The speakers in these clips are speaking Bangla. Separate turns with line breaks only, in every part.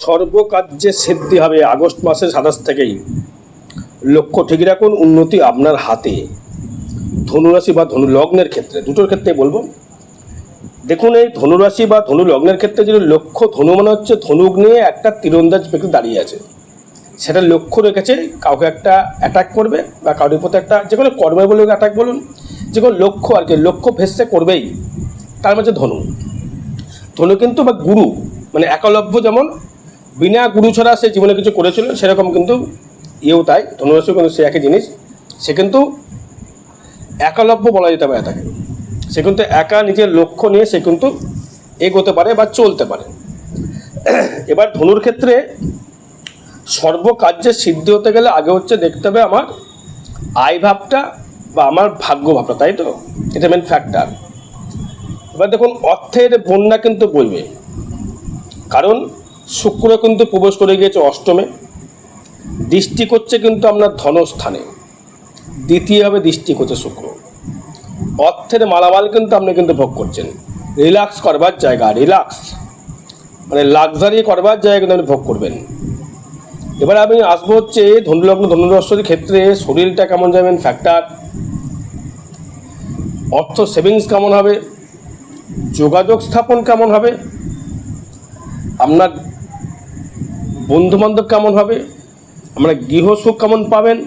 সর্বকার্যে সিদ্ধি হবে আগস্ট মাসের সাতাশ থেকেই। লক্ষ্য ঠিক রাখুন, উন্নতি আপনার হাতে। ধনুরাশি বা ধনু লগ্নের ক্ষেত্রে, দুটোর ক্ষেত্রে বলব। দেখুন, এই ধনুরাশি বা ধনু লগ্নের ক্ষেত্রে যদি লক্ষ্য ধনু মানে হচ্ছে ধনুক নিয়ে একটা তীরন্দাজ ব্যক্তি দাঁড়িয়ে আছে। সেটা লক্ষ্য রেখেছে, কাউকে একটা অ্যাটাক করবে বা কারোর প্রতি একটা যে কোনো কর্মে বলুন অ্যাটাক বলুন, যে কোনো লক্ষ্য আর কি, লক্ষ্য ভেসে করবেই। তার মাঝে ধনু। ধনু কিন্তু বা গুরু মানে একলব্য যেমন বিনা গুরু ছাড়া সে জীবনে কিছু করেছিল, সেরকম কিন্তু ইয়েও তাই, ধনুরাশিও কিন্তু সে একই জিনিস। সে কিন্তু একালব্য বলা যেতে পারে তাকে। সে কিন্তু একা নিজের লক্ষ্য নিয়ে সে কিন্তু এগোতে পারে বা চলতে পারে। এবার ধনুর ক্ষেত্রে সর্বকার্যে সিদ্ধি হতে গেলে আগে হচ্ছে দেখতে হবে আমার আয় ভাবটা বা আমার ভাগ্য ভাবটা, তাই তো? এটা মেন ফ্যাক্টর এবার দেখুন, অর্থের বন্যা কিন্তু বইবে। কারণ শুক্র কিন্তু প্রবেশ করে গিয়েছে অষ্টমে। দৃষ্টি করছে কিন্তু আপনার ধনস্থানে। দ্বিতীয়ভাবে দৃষ্টি করছে শুক্র। অর্থের মালামাল কিন্তু আপনি কিন্তু ভোগ করছেন। রিল্যাক্স করবার জায়গা, রিল্যাক্স। মানে লাক্সারি করবার জায়গা কিন্তু আপনি ভোগ করবেন। এবার আমি আসব হচ্ছে ধনুলগ্ন ধনুরাশ্রীর ক্ষেত্রে শরীরটা কেমন যাবেন ফ্যাক্টর অর্থ সেভিংস কেমন হবে? যোগাযোগ স্থাপন কেমন হবে? আপনার বন্ধুবান্ধব কেমন হবে? আমরা গৃহসুখ কেমন পাবেন?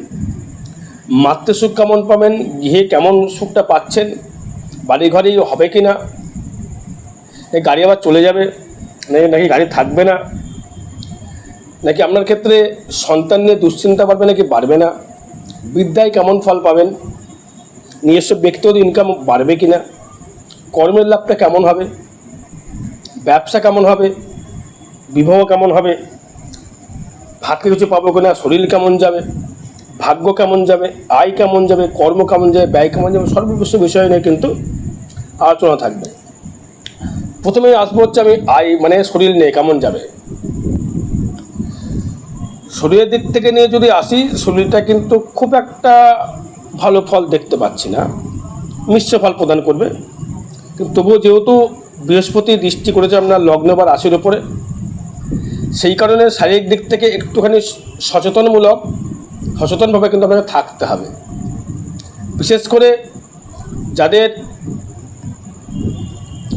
মাতৃসুখ কেমন পাবেন? গৃহে কেমন সুখটা পাচ্ছেন? বাড়ি ঘরেই হবে কি না গাড়ি আবার চলে যাবে। নাকি নাকি গাড়ি থাকবে না? নাকি আপনার ক্ষেত্রে সন্তান নিয়ে দুশ্চিন্তা বাড়বে নাকি বাড়বে না? বিদ্যায় কেমন ফল পাবেন? নিজস্ব ব্যক্তিগত ইনকাম বাড়বে কি না কর্মের লাভটা কেমন হবে? ব্যবসা কেমন হবে? বিবাহ কেমন হবে? ভাতকে কিছু পাবো কিনা, শরীর কেমন যাবে, ভাগ্য কেমন যাবে, আয় কেমন যাবে, কর্ম কেমন যাবে, ব্যয় কেমন যাবে, সর্ববিশ্ব বিষয় নিয়ে কিন্তু আলোচনা থাকবে। প্রথমে আসব হচ্ছে আমি আয় মানে শরীর নিয়ে, কেমন যাবে। শরীরের দিক থেকে নিয়ে যদি আসি, শরীরটা কিন্তু খুব একটা ভালো ফল দেখতে পাচ্ছি না। মিশ্র ফল প্রদান করবে। কিন্তু তবুও যেহেতু বৃহস্পতি দৃষ্টি করেছে আপনার লগ্ন বা রাশির ওপরে সেই কারণে শারীরিক দিক থেকে একটুখানি সচেতনমূলক, সচেতনভাবে কিন্তু আপনাকে থাকতে হবে। বিশেষ করে যাদের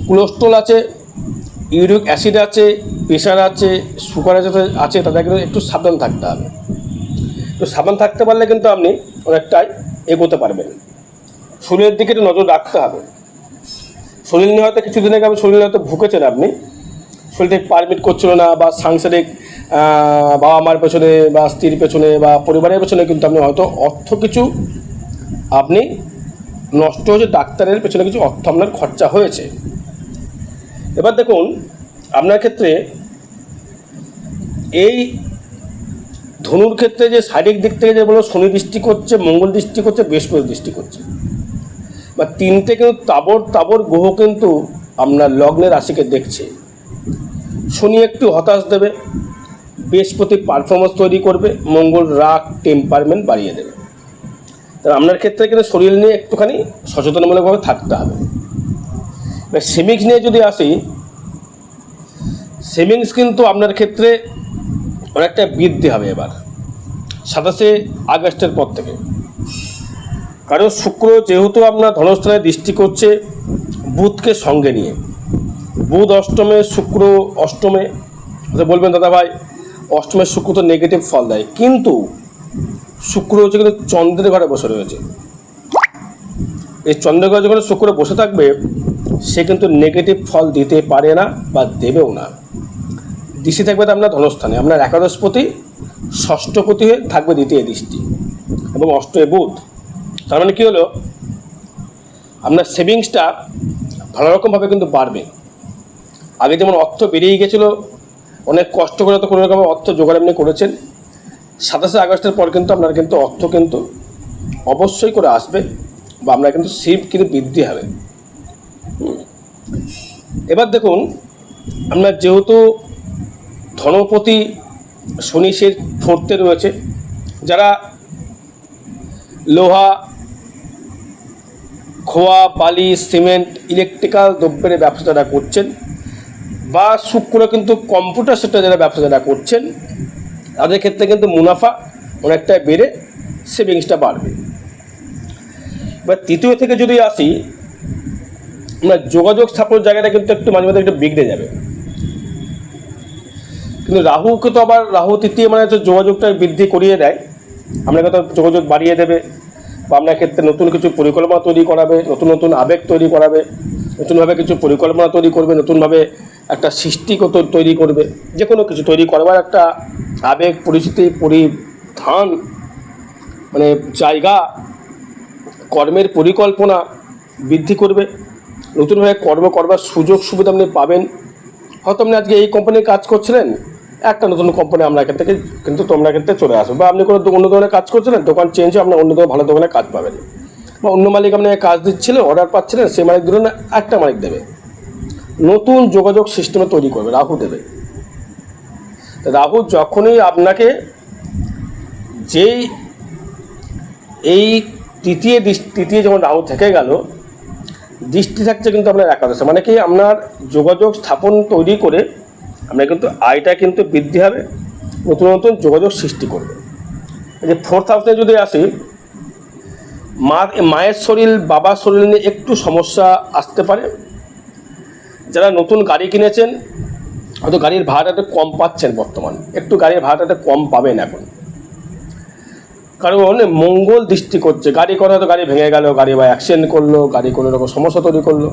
কোলেস্ট্রল আছে ইউরিক অ্যাসিড আছে প্রেশার আছে সুগার আছে আছে, তাদের কিন্তু একটু সাবধান থাকতে হবে। তো সাবধান থাকতে পারলে কিন্তু আপনি অনেকটাই এগোতে পারবেন। শরীরের দিকে একটু নজর রাখতে হবে। শরীর নিয়ে হয়তো কিছুদিন আগে আমি শরীর হয়তো ভুকেছেন আপনি। শরীরটা পারমিট করছিল না বা সাংসারিক বাবা মার পেছনে বা স্ত্রীর পেছনে বা পরিবারের পেছনে কিন্তু আপনি হয়তো অর্থ কিছু আপনি নষ্ট হয়েছে, ডাক্তারের পেছনে কিছু অর্থ আপনার খরচা হয়েছে। এবার দেখুন, আপনার ক্ষেত্রে এই ধনুর ক্ষেত্রে যে শারীরিক দিক থেকে যে বলো, শনি দৃষ্টি করছে, মঙ্গল দৃষ্টি করছে, বৃহস্পতি দৃষ্টি করছে। বা তিনটে কিন্তু তাবর তাবর গ্রহ কিন্তু আপনার লগ্নের রাশিকে দেখছে। শনি একটু হতাশ দেবে, বৃহস্পতি পারফরমেন্স তৈরি করবে, মঙ্গল রাগ টেম্পারমেন্ট বাড়িয়ে দেবে। তাহলে আপনার ক্ষেত্রে কিন্তু শরীর নিয়ে একটুখানি সচেতনমূলকভাবে থাকতে হবে। এবার সেভিংস নিয়ে যদি আসি সেভিংস কিন্তু আপনার ক্ষেত্রে অনেকটা বৃদ্ধি হবে এবার, সাতাশে আগস্টের পর থেকে। কারণ শুক্র যেহেতু আপনার ধনস্থানে দৃষ্টি করছে, বুধকে সঙ্গে নিয়ে। বুধ অষ্টমে শুক্র অষ্টমে তো বলবেন দাদা ভাই অষ্টমের শুক্র তো নেগেটিভ ফল দেয়। কিন্তু শুক্র হচ্ছে কিন্তু চন্দ্রের ঘরে বসে রয়েছে। এই চন্দ্রের ঘরে যখন শুক্র বসে থাকবে, সে কিন্তু নেগেটিভ ফল দিতে পারে না বা দেবেও না। দৃষ্টি থাকবে তো আপনার ধনস্থানে। আপনার একাদশপতি ষষ্ঠপতি হয়ে থাকবে দ্বিতীয় দৃষ্টি এবং অষ্টমে বুধ। তার মানে কী হলো? আপনার সেভিংসটা ভালো রকমভাবে কিন্তু বাড়বে। আগে যেমন অর্থ বেরিয়ে গেছিল, অনেক কষ্ট করে তো কোনো রকম অর্থ জোগাড় আপনি করেছেন। সাতাশে আগস্টের পর কিন্তু আপনার কিন্তু অর্থ কিন্তু অবশ্যই করে আসবে বা আপনার কিন্তু শিব কিন্তু বৃদ্ধি হবে। এবার দেখুন, আপনার যেহেতু ধনপতি শনি সে ফোর্থে রয়েছে, যারা লোহা, খোয়া, বালি, সিমেন্ট, ইলেকট্রিক্যাল দ্রব্যের ব্যবসা যারা করছেন বা শুক্র কিন্তু কম্পিউটার সেক্টরে যারা ব্যবসা যারা করছেন, তাদের ক্ষেত্রে কিন্তু মুনাফা অনেকটাই বেড়ে সেভিংসটা বাড়বে। এবার তৃতীয় থেকে যদি আসি, আমরা যোগাযোগ স্থাপনের জায়গাটা কিন্তু একটু মাঝে মাঝে একটু বিগড়ে যাবে। কিন্তু রাহুকে তো আবার রাহু তৃতীয় মানে হচ্ছে যোগাযোগটা বৃদ্ধি করিয়ে দেয়। আপনাকে তো যোগাযোগ বাড়িয়ে দেবে বা আপনার ক্ষেত্রে নতুন কিছু পরিকল্পনা তৈরি করাবে, নতুন নতুন আবেগ তৈরি করাবে, নতুনভাবে কিছু পরিকল্পনা তৈরি করবে, নতুনভাবে একটা সৃষ্টি কত- তৈরি করবে। যে কোনো কিছু তৈরি করবার একটা আবেগ পরিস্থিতি পরিধান মানে জায়গা, কর্মের পরিকল্পনা বৃদ্ধি করবে। নতুনভাবে কর্ম করবার সুযোগ সুবিধা আপনি পাবেন। হয়তো আপনি আজকে এই কোম্পানির কাজ করছিলেন, একটা নতুন কোম্পানি আপনার এখান থেকে কিন্তু তোমরা ক্ষেত্রে চলে আসবে বা আপনি কোনো অন্য দোকানে কাজ করছিলেন, দোকান চেঞ্জ আপনার অন্য দোকানে ভালো দোকানে কাজ পাবেন। বা অন্য মালিক আপনাকে কাজ দিচ্ছিলেন অর্ডার পাচ্ছিলেন, সেই মালিক দিল না একটা মালিক দেবে। নতুন যোগাযোগ সিস্টেমে তৈরি করবে, রাহু দেবে। রাহু যখনই আপনাকে যেই, এই তৃতীয় দৃষ্টি তৃতীয় যখন রাহু থেকে গেল, দৃষ্টি থাকছে কিন্তু আপনার একাদশে। মানে কি আপনার যোগাযোগ স্থাপন তৈরি করে আপনার কিন্তু আয়টা কিন্তু বৃদ্ধি হবে, নতুন নতুন যোগাযোগ সৃষ্টি করবে। যে ফোর্থ হাউসে যদি আসি মা মায়ের শরীর, বাবার শরীর নিয়ে একটু সমস্যা আসতে পারে। যারা নতুন গাড়ি কিনেছেন, হয়তো গাড়ির ভাড়াটা কম পাচ্ছেন বর্তমান। একটু গাড়ির ভাড়াটা কম পাবেন এখন। কারণ মঙ্গল দৃষ্টি করছে, গাড়ি করে হয়তো গাড়ি ভেঙে গেল, গাড়ি বা অ্যাক্সিডেন্ট করল, গাড়ি কোনো রকম সমস্যা তৈরি করল।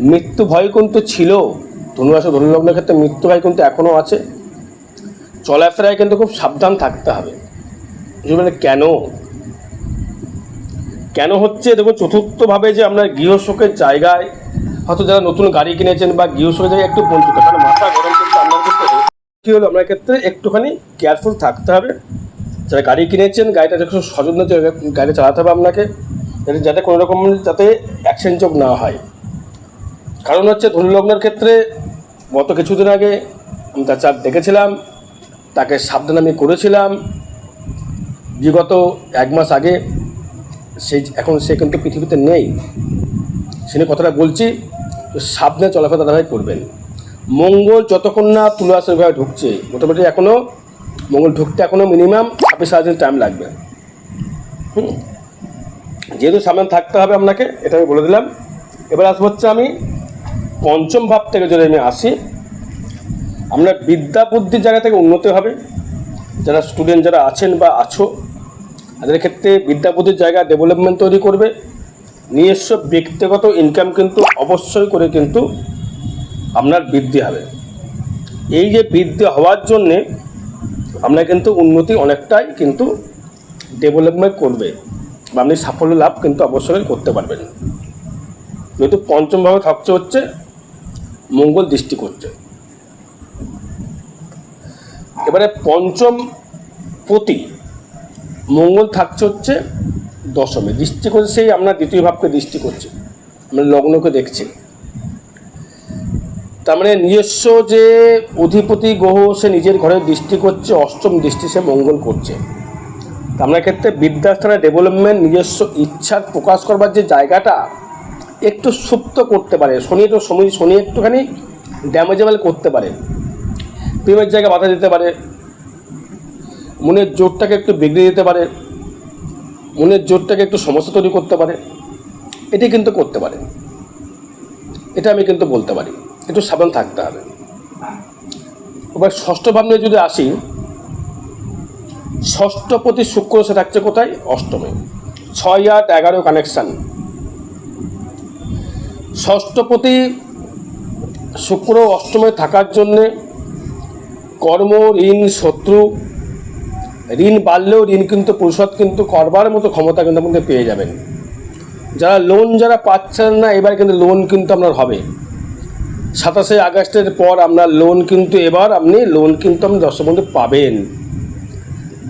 মৃত্যু ভয় কিন্তু ছিল ধনুরাশি ধনুলগ্নের ক্ষেত্রে মৃত্যু ভয় কিন্তু এখনও আছে। চলাফেরায় কিন্তু খুব সাবধান থাকতে হবে। মানে কেন? কেন হচ্ছে? দেখুন, চতুর্থভাবে যে আপনার গৃহসুখের জায়গায় হয়তো যারা নতুন গাড়ি কিনেছেন বা জায়গায় একটু বঞ্চিত, কারণ মাথা গরম কিন্তু আপনার ক্ষেত্রে কী হলো? আপনার ক্ষেত্রে একটুখানি কেয়ারফুল থাকতে হবে। যারা গাড়ি কিনেছেন, গাড়িটা একটু সচেতন গাড়ি চালাতে হবে আপনাকে, যাতে- কোনো রকম যাতে অ্যাক্সিডেন্ট না হয়। কারণ হচ্ছে ধনুলগ্নের ক্ষেত্রে গত কিছুদিন আগে আমি তার চাপ দেখেছিলাম, তাকে সাবধান আমি করেছিলাম। বিগত এক মাস আগে সে এখন সে কিন্তু পৃথিবীতে নেই। সে কথাটা বলছি। তো সাবধানে চলাফেরা দাদাভাই করবেন। মঙ্গল যতক্ষণ না তুলাসের ভাবে ঢুকছে। মোটামুটি এখনও মঙ্গল ঢুকতে এখনও মিনিমাম ছাব্বিশ সাত দিন টাইম লাগবে। হুম? যেহেতু সামনে থাকতে হবে আপনাকে, এটা আমি বলে দিলাম। এবার আসব হচ্ছে আমি পঞ্চম ভাব থেকে যদি আমি আসি আপনার বিদ্যা বুদ্ধির জায়গা থেকে উন্নতি হবে। যারা স্টুডেন্ট যারা আছেন বা আছো, তাদের ক্ষেত্রে বিদ্যা বুদ্ধির জায়গা ডেভেলপমেন্ট তৈরি করবে। নিজস্ব ব্যক্তিগত ইনকাম কিন্তু অবশ্যই করে কিন্তু আপনার বৃদ্ধি হবে। এই যে বৃদ্ধি হওয়ার জন্যে আপনার কিন্তু উন্নতি অনেকটাই কিন্তু ডেভেলপমেন্ট করবে বা আপনি সাফল্য লাভ কিন্তু অবশ্যই করতে পারবেন। যেহেতু পঞ্চমভাবে থাকছে হচ্ছে মঙ্গল দৃষ্টি করছে। এবারে পঞ্চম প্রতি মঙ্গল থাকছে হচ্ছে দশমে, দৃষ্টি করছে সেই আপনার দ্বিতীয় ভাবকে দৃষ্টি করছে, আমরা লগ্নকে দেখছি। তার মানে নিজস্ব যে অধিপতি গ্রহ, সে নিজের ঘরে দৃষ্টি করছে, অষ্টম দৃষ্টি সে মঙ্গল করছে। তা আপনার ক্ষেত্রে বিদ্যাস্থানের ডেভেলপমেন্ট নিজস্ব ইচ্ছা প্রকাশ করবার যে জায়গাটা, একটু সুপ্ত করতে পারে। শনি একটু শনি শনি একটুখানি ড্যামেজেবল করতে পারে। প্রেমের জায়গায় বাধা দিতে পারে। মনের জোরটাকে একটু বিগড়ে দিতে পারে। মনের জোরটাকে একটু সমস্যা তৈরি করতে পারে। এটি কিন্তু করতে পারে। এটা আমি কিন্তু বলতে পারি। একটু সাবধান থাকতে হবে। এবার ষষ্ঠ ভাব নিয়ে যদি আসি ষষ্ঠপতি শুক্র সে থাকছে কোথায়? অষ্টমে। ছয়, আট, এগারো কানেকশান ষষ্ঠপতি শুক্র অষ্টমে থাকার জন্যে কর্ম, ঋণ, শত্রু ঋণ বাড়লেও ঋণ কিন্তু পরিশোধ কিন্তু করবার মতো ক্ষমতা কিন্তু আপনাদের পেয়ে যাবেন। যারা লোন যারা পাচ্ছেন না, এবার কিন্তু লোন কিন্তু আপনার হবে। সাতাশে আগস্টের পর আপনার লোন কিন্তু এবার আপনি লোন কিন্তু আপনি দশ বন্ধু পাবেন।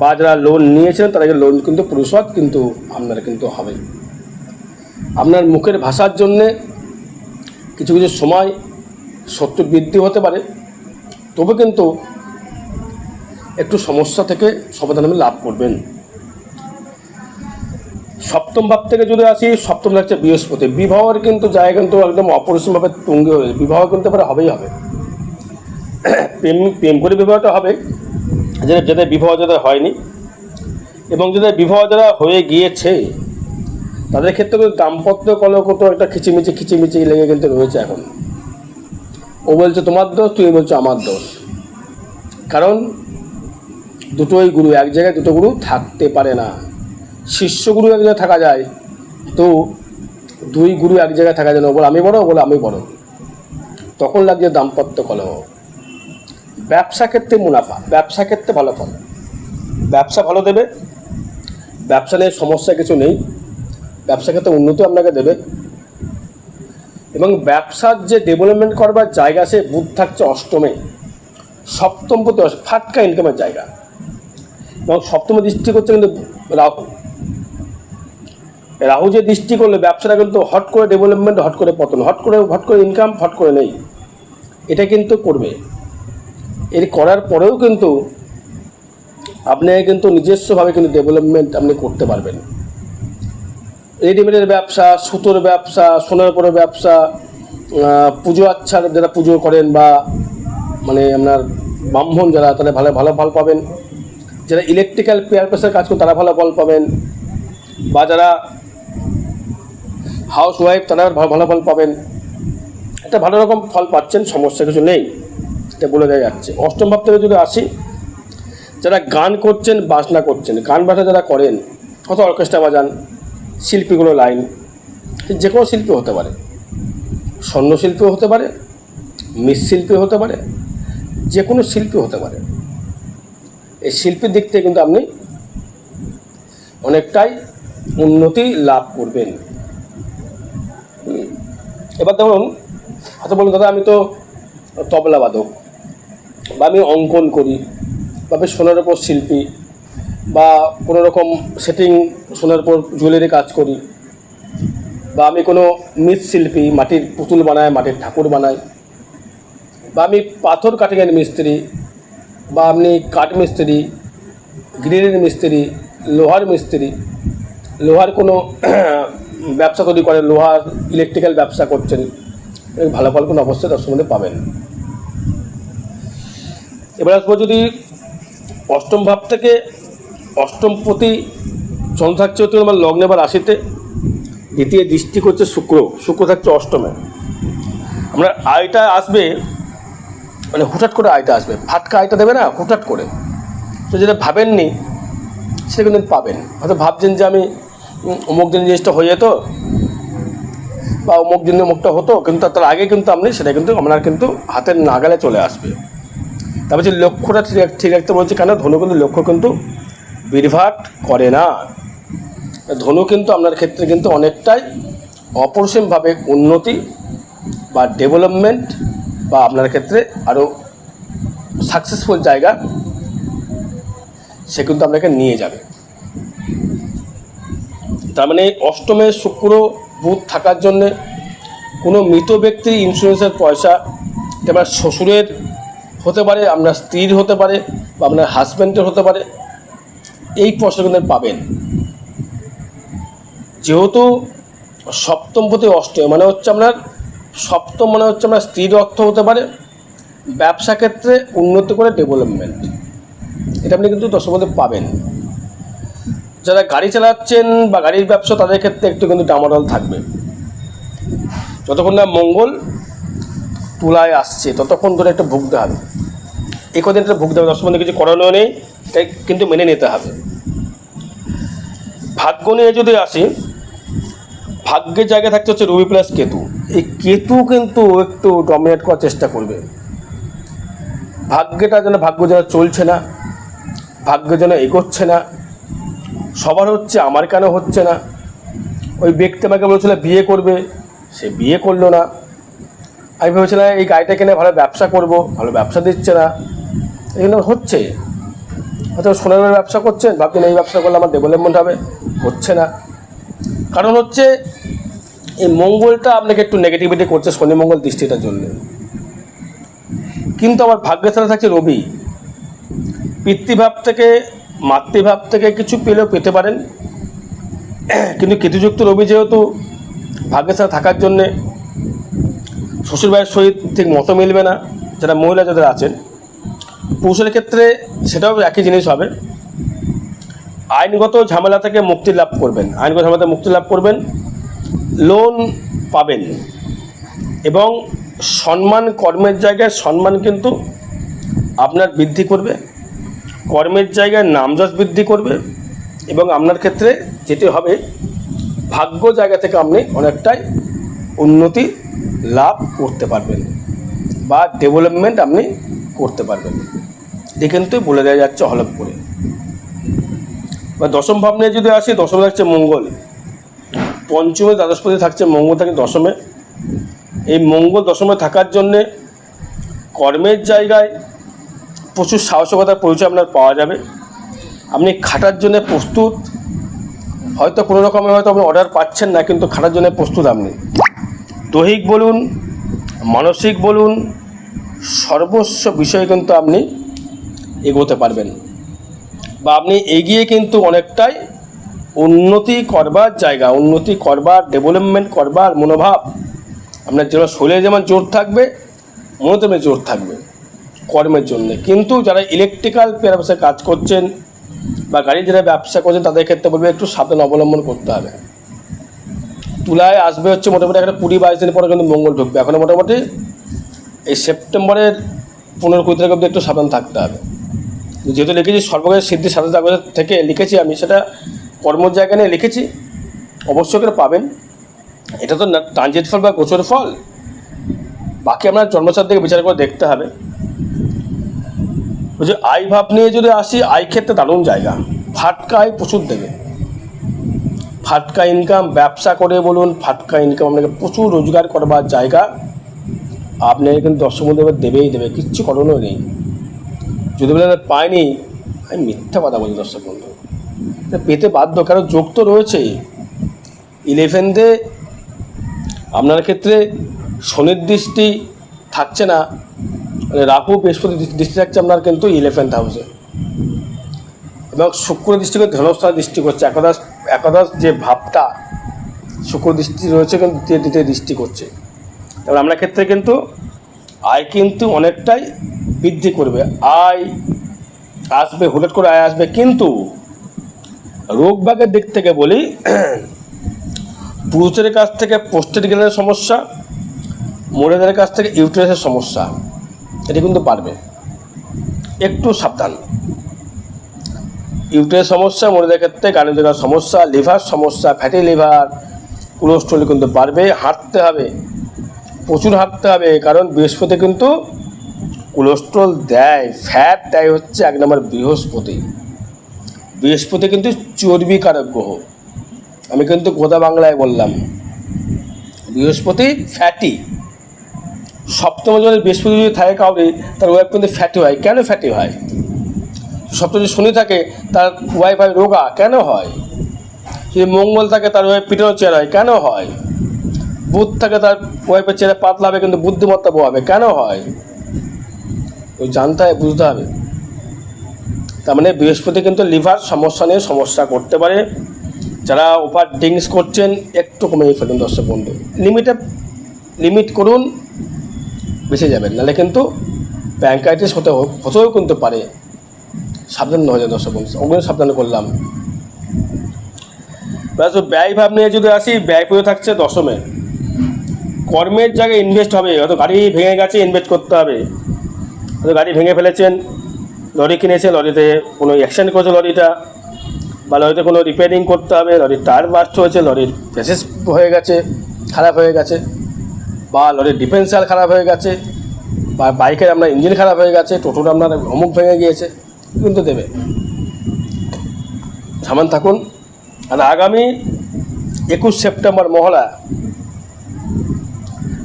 বা যারা লোন নিয়েছিলেন তাদেরকে লোন কিন্তু পরিশোধ কিন্তু আপনার কিন্তু হবে। আপনার মুখের ভাষার জন্যে কিছু কিছু সময় শত্রু বৃদ্ধি হতে পারে। তবে কিন্তু একটু সমস্যা থেকে সমাধান আপনি লাভ করবেন। সপ্তম ভাব থেকে যদি আসি, সপ্তম থাকছে বৃহস্পতি। বিবাহের কিন্তু জায়গা কিন্তু একদম অপরিসীমভাবে তুঙ্গে হয়ে বিবাহ কিন্তু এবারে হবেই হবে। প্রেম প্রেম করে বিবাহটা হবে। যাদের যাদের বিবাহ যাদের হয়নি। এবং যাদের বিবাহ যারা হয়ে গিয়েছে, তাদের ক্ষেত্রে কিন্তু দাম্পত্য কলকত একটা খিচিমিচি খিচিমিচি লেগে কিন্তু রয়েছে এখন। ও বলছে, তোমার দোষ, তুই বলছো আমার দোষ। কারণ দুটোই গুরু, এক জায়গায় দুটো গুরু থাকতে পারে না। শিষ্য গুরু এক জায়গায় থাকা যায়, তো দুই গুরু এক জায়গায় থাকা যায় না। বলে, আমি বড়? বলে, আমি বড়। তখন লাগছে দাম্পত্য কলহ। ব্যবসা ক্ষেত্রে মুনাফা, ব্যবসা ক্ষেত্রে ভালো ফল। ব্যবসা ভালো দেবে, ব্যবসা নিয়ে সমস্যা কিছু নেই। ব্যবসা ক্ষেত্রে উন্নতি আপনাকে দেবে। এবং ব্যবসার যে ডেভেলপমেন্ট করবার জায়গা সে বুধ থাকছে অষ্টমে। সপ্তম প্রতি ফাটকা ইনকামের জায়গা। সপ্তমে দৃষ্টি করছে কিন্তু রাহু। রাহু যে দৃষ্টি করলে ব্যবসাটা কিন্তু হট করে ডেভেলপমেন্ট হট করে পতন, হট করে হট করে ইনকাম হট করে নেই। এটা কিন্তু করবে। এর করার পরেও কিন্তু আপনি কিন্তু নিজস্বভাবে কিন্তু ডেভেলপমেন্ট আপনি করতে পারবেন। রেডিমেডের ব্যবসা, সুতোর ব্যবসা, সোনার পরের ব্যবসা পুজো আচ্ছার যারা পুজো করেন বা মানে আপনার ব্রাহ্মণ যারা তারা ভালো ভালো ফল পাবেন। যারা ইলেকট্রিক্যাল পেয়ার পেসার কাজ করেন তারা ভালো ফল পাবেন। বা যারা হাউস ওয়াইফ তারা ভালো ফল পাবেন। একটা ভালো রকম ফল পাচ্ছেন, সমস্যা কিছু নেই। এটা বলে দেওয়া যাচ্ছে। অষ্টম ভাব থেকে যদি আসি, যারা গান করছেন, বাজনা করছেন, গান বাজনা যারা করেন কত অর্কেস্ট্রা বাজান, শিল্পীগুলো লাইন, যে কোনো শিল্পী হতে পারে। স্বর্ণশিল্পী হতে পারে মৃৎশিল্পী হতে পারে, যে কোনো শিল্পী হতে পারে। এই শিল্পীর দিক থেকে কিন্তু আপনি অনেকটাই উন্নতি লাভ করবেন। এবার ধরুন হয়তো বলুন দাদা, আমি তো তবলা বাদক বা আমি অঙ্কন করি বা আমি সোনার ওপর শিল্পী বা কোনো রকম সেটিং সোনার ওপর জুয়েলারি কাজ করি বা আমি কোনো মৃৎশিল্পী মাটির পুতুল বানাই, মাটির ঠাকুর বানাই বা আমি পাথর কাটিংয়ের মিস্ত্রি বা আপনি কাঠ মিস্ত্রি, গ্রিলের মিস্ত্রি, লোহার মিস্ত্রি, লোহার কোনো ব্যবসা তৈরি করেন, লোহার ইলেকট্রিক্যাল ব্যবসা করছেন ভালো ফল কোনো অবশ্যই তার সম্বন্ধে পাবেন। এবার আসব যদি অষ্টম ভাব থেকে, অষ্টম প্রতি চন্দ্র থাকছে হচ্ছে আমার লগ্নে বা রাশিতে, দ্বিতীয় দৃষ্টি করছে শুক্র শুক্র থাকছে অষ্টমে। আমরা আয়টা আসবে মানে হুটহাট করে আয়টা আসবে। ফাটকা আয়টা দেবে না, হুটহাট করে। তো যেটা ভাবেননি, সেটা কিন্তু পাবেন। হয়তো ভাবছেন যে আমি অমুক দিন জিনিসটা হয়ে যেত, বা অমুক দিন অমুকটা হতো, কিন্তু তার আগে কিন্তু আপনি, সেটা কিন্তু আপনার কিন্তু হাতের নাগালে চলে আসবে। তারপর যে লক্ষ্যটা ঠিক ঠিক রাখতে বলছি কেন? ধনু কিন্তু লক্ষ্য কিন্তু বিরভাট করে না। ধনু কিন্তু আপনার ক্ষেত্রে কিন্তু অনেকটাই অপরিসীমভাবে উন্নতি বা ডেভেলপমেন্ট বা আপনার ক্ষেত্রে আরও সাকসেসফুল জায়গা, সে কিন্তু আপনাকে নিয়ে যাবে। তার মানে অষ্টমে শুক্র বুধ থাকার জন্যে কোনো মৃত ব্যক্তির ইন্স্যুরেন্সের পয়সা এটা শ্বশুরের হতে পারে, আপনার স্ত্রীর হতে পারে বা আপনার হাজব্যান্ডের হতে পারে, এই পয়সা কিন্তু পাবেন। যেহেতু সপ্তম প্রতি অষ্টম মানে হচ্ছে আপনার সপ্তম মানে হচ্ছে আপনার স্ত্রীর অর্থ হতে পারে, ব্যবসা ক্ষেত্রে উন্নতি করে ডেভেলপমেন্ট এটা আপনি কিন্তু দশের মধ্যে পাবেন। যারা গাড়ি চালাচ্ছেন বা গাড়ির ব্যবসা, তাদের ক্ষেত্রে একটু কিন্তু ডামাডল থাকবে। যতক্ষণ না মঙ্গল তুলায় আসছে, ততক্ষণ ধরে একটা ভুগতে হবে। এই কদিন একটা ভুগতে হবে দশ মধ্যে কিছু করণীয় নেই, তাই কিন্তু মেনে নিতে হবে। ভাগ্য নিয়ে যদি আসি ভাগ্যের জায়গায় থাকতে হচ্ছে রবি প্লাস কেতু। এই কেতু কিন্তু একটু ডমিনেট করার চেষ্টা করবে। ভাগ্যটা যেন ভাগ্য যেন চলছে না, ভাগ্য যেন এগোচ্ছে না, সবার হচ্ছে আমার কেন হচ্ছে না। ওই ব্যক্তি আমাকে বলেছিল বিয়ে করবে, সে বিয়ে করল না। আমি ভেবেছিলাম এই গাড়িটা কিনে ভালো ব্যবসা করব, ভালো ব্যবসা দিচ্ছে না। এগুলো হচ্ছে। হয়তো সোনার ব্যবসা করছেন, ভাবছেন এই ব্যবসা করলে আমার ডেভেলপমেন্ট হবে, হচ্ছে না। কারণ হচ্ছে এই মঙ্গলটা আপনাকে একটু নেগেটিভিটি করছে শনি মঙ্গল দৃষ্টিটার জন্য। কিন্তু আমার ভাগ্যের সাথে থাকছে রবি। পিতৃভাব থেকে, মাতৃভাব থেকে কিছু পেলেও পেতে পারেন। কিন্তু কেতুযুক্ত রবি যেহেতু ভাগ্যের সাথে থাকার জন্যে শ্বশুরবাড়ির সহিত ঠিক মতো মিলবে না, যারা মহিলা যাদের আছেন, পুরুষের ক্ষেত্রে সেটাও একই জিনিস হবে। আইনগত ঝামেলা থেকে মুক্তি লাভ করবেন। আইনগত ঝামেলা থেকে মুক্তি লাভ করবেন। লোন পাবেন এবং সম্মান, কর্মের জায়গায় সম্মান কিন্তু আপনার বৃদ্ধি করবে, কর্মের জায়গায় নামযশ বৃদ্ধি করবে এবং আপনার ক্ষেত্রে যেটি হবে, ভাগ্য জায়গা থেকে আপনি অনেকটাই উন্নতি লাভ করতে পারবেন বা ডেভেলপমেন্ট আপনি করতে পারবেন। এটি কিন্তু বলে দেওয়া যাচ্ছে হলপ করে বা দশম ভাব নিয়ে যদি আসি, দশম থাকছে মঙ্গল। পঞ্চমে দ্বাদশপতি থাকছে মঙ্গল থাকে দশমে। এই মঙ্গল দশমে থাকার জন্যে কর্মের জায়গায় প্রচুর সাহসিকতার পরিচয় আপনার পাওয়া যাবে। আপনি খাটার জন্য প্রস্তুত। হয়তো কোনো রকমে হয়তো আপনি অর্ডার পাচ্ছেন না, কিন্তু খাটার জন্য প্রস্তুত আপনি। দৈহিক বলুন, মানসিক বলুন, সর্বস্ব বিষয়ে কিন্তু আপনি এগোতে পারবেন। বা আপনি এগিয়ে কিন্তু অনেকটাই উন্নতি করবার জায়গা, উন্নতি করবার ডেভেলপমেন্ট করবার মনোভাব। আপনার যেমন শরীরে যেমন জোর থাকবে, মনে তেমনি জোর থাকবে, কর্মের জন্য। কিন্তু যারা ইলেকট্রিক্যাল ব্যবসায় কাজ করছেন বা গাড়ি যারা ব্যবসা করছেন, তাদের ক্ষেত্রে বলবে একটু সাবধান অবলম্বন করতে হবে। তুলায় আসবে হচ্ছে মোটামুটি একটা কুড়ি বাইশ দিন পরে কিন্তু মঙ্গল ঢুকবে। এখন মোটামুটি এই সেপ্টেম্বরের পনেরো কুড়ি তারিখ অব্দি একটু সাবধান থাকতে হবে। যেহেতু লিখেছি সর্বকালের সিদ্ধি সাথে থেকে লিখেছি আমি, সেটা কর্মর জায়গা নিয়ে লিখেছি অবশ্যই করে পাবেন। এটা তো ট্রানজিট ফল বা গোচর ফল। বাকি আপনার জন্মসার থেকে বিচার করে দেখতে হবে। বলছি আই ভাব নিয়ে যদি আসি আই ক্ষেত্রে দারুণ জায়গা। ফাটকা আয় প্রচুর দেবে। ফাটকা ইনকাম ব্যবসা করে বলুন, ফাটকা ইনকাম আপনাকে প্রচুর রোজগার করবার জায়গা। আপনাকে কিন্তু দর্শক দেবেই দেবে, কিচ্ছু করণও নেই। যদি বলেন পায়নি আমি মিথ্যা কথা বলি দর্শক বন্ধু। পেতে বাধ্য, কারণ যোগ তো রয়েছে ইলেভেনতে আপনার ক্ষেত্রে শনির দৃষ্টি থাকছে না মানে রাহু বৃহস্পতি দৃষ্টি- থাকছে আপনার কিন্তু ইলেভেন্থ হাউসে এবং শুক্র দৃষ্টি করে ধনস্থান দৃষ্টি করছে, একাদশ একাদশ যে ভাবটা, শুক্র দৃষ্টি রয়েছে কিন্তু দ্বিতীয় দ্বিতীয় দৃষ্টি করছে। তবে আপনার ক্ষেত্রে কিন্তু আয় কিন্তু অনেকটাই বৃদ্ধি করবে। আয় আসবে, হুটহাট করে আয় আসবে, কিন্তু রোগ বাগের দিক থেকে বলি পুরুষের কাছ থেকে পোস্টেড গ্যানের সমস্যা, মহিলাদের কাছ থেকে ইউটেরাসের সমস্যা, এটি কিন্তু পারবে। একটু সাবধান। ইউটের সমস্যা, মহিলাদের ক্ষেত্রে গানের সমস্যা লিভার সমস্যা ফ্যাটি লিভার কোলেস্ট্রল কিন্তু বাড়বে হাঁটতে হবে। প্রচুর হাঁটতে হবে, কারণ বৃহস্পতি কিন্তু কোলেস্ট্রল দেয় ফ্যাট দেয় হচ্ছে এক নম্বর বৃহস্পতি। বৃহস্পতি কিন্তু চর্বিকারক গ্রহ। আমি কিন্তু গোদা বাংলায় বললাম। বৃহস্পতি ফ্যাটি সপ্তম যদি বৃহস্পতি যদি থাকে কাউরি, তার ওয়াইফ কিন্তু ফ্যাটি হয়। কেন ফ্যাটি হয়? সপ্তম যদি শনি থাকে, তার ওয়াইফ হয় রোগা। কেন হয়? যদি মঙ্গল থাকে, তার ওয়াইফ পিটানো চেয়ার হয়। কেন হয়? বুধ থাকে, তার ওয়াইফের চেয়ারে পাতলা হবে, কিন্তু বুদ্ধিমত্তা বোয়াবে কেন হয়? ওই জানতে হয়, বুঝতে হবে। তার মানে বৃহস্পতি কিন্তু লিভার সমস্যা নিয়ে সমস্যা করতে পারে। যারা ওভার ড্রিঙ্কস করছেন, একটু কমিয়ে ফেলুন দর্শক বন্ধু লিমিটে লিমিট করুন, বেঁচে যাবেন। নাহলে কিন্তু ব্যাঙ্কাইটিস হতে হতেও কিন্তু পারে। সাবধান হয়ে যায় দর্শক বন্ধু ওগুলো সাবধান করলাম। ব্যয় ভাব নিয়ে যদি আসি, ব্যয় পুজো থাকছে দশমে। কর্মের জায়গায় ইনভেস্ট হবে। হয়তো গাড়ি ভেঙে গেছে ইনভেস্ট করতে হবে। হয়তো গাড়ি ভেঙে ফেলেছেন। লরি কিনেছে, লরিতে কোনো অ্যাক্সিডেন্ট করেছে লরিটা, বা লরিতে কোনো রিপেয়ারিং করতে হবে, লরির টায়ার বাস্ট হয়েছে, লরির প্যাসেজ হয়ে গেছে, খারাপ হয়ে গেছে, বা লরির ডিফেন্সিয়াল খারাপ হয়ে গেছে, বা বাইকের আপনার ইঞ্জিন খারাপ হয়ে গেছে, টোটোর আপনার অমুক ভেঙে গিয়েছে, কিন্তু দেবে। সামান থাকুন, আর আগামী একুশ সেপ্টেম্বর মহলা,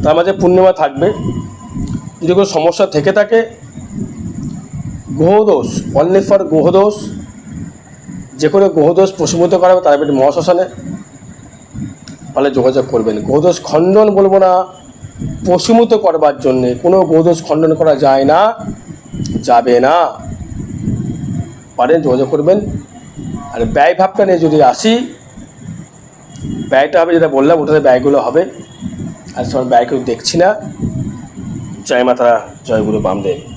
তার মাঝে পূর্ণিমা থাকবে, যদি কোনো সমস্যা থেকে থাকে গ্রহদোষ অনলি ফর গ্রহদোষ যে কোনো গ্রহদোষ প্রশমিত করা হবে তার পেটে মহাশ্মশানে। ফলে যোগাযোগ করবেন। গ্রহদোষ খণ্ডন বলব না, প্রশমিত করবার জন্যে। কোনো গ্রহদোষ খণ্ডন করা যায় না, যাবে না। পারেন, যোগাযোগ করবেন। আর ব্যয় ভাবটা নিয়ে যদি আসি, ব্যয়টা হবে যেটা বললাম, ওটাতে ব্যয়গুলো হবে। আর সব ব্যয় কেউ দেখছি না। জয় মাতারা জয়গুরু বামদেব।